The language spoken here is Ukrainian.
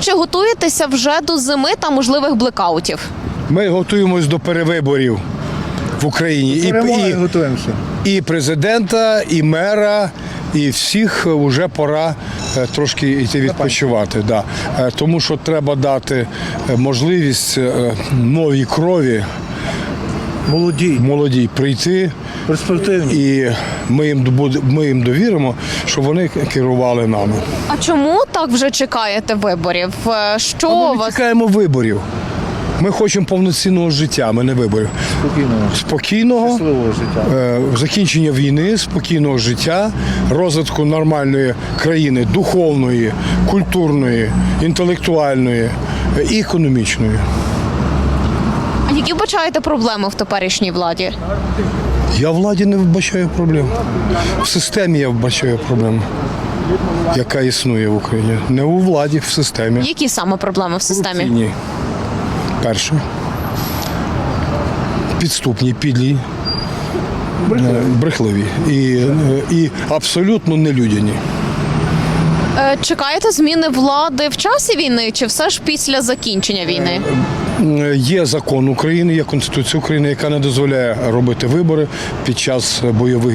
Чи готуєтеся вже до зими та можливих блекаутів? Ми готуємось до перевиборів в Україні. І, і, готуємося. і президента, і мера, і всіх вже пора е, трошки йти відпочивати. Да. Е, Тому що треба дати е, можливість е, новій крові Молоді, молодій прийти. перспективні. І ми їм ми їм довіримо, щоб вони керували нами. А чому так вже чекаєте виборів? Е, Що Ми вас? чекаємо виборів. Ми хочемо повноцінного життя, ми не виборів. Спокійного, Спокійного. щасливого життя. е, закінчення війни, спокійного життя, розвитку нормальної країни, духовної, культурної, інтелектуальної е, і економічної. Які вбачаєте проблеми в теперішній владі? Я владі не вбачаю проблем. В системі я вбачаю проблему, яка існує в Україні. Не у владі, в системі. Які саме проблеми в системі? Ні. Перше. Підступні, підлі, е, брехливі і, е, і абсолютно нелюдяні. Е, Чекаєте зміни влади в часі війни чи все ж після закінчення війни? Е, Є закон України, є Конституція України, яка не дозволяє робити вибори під час бойових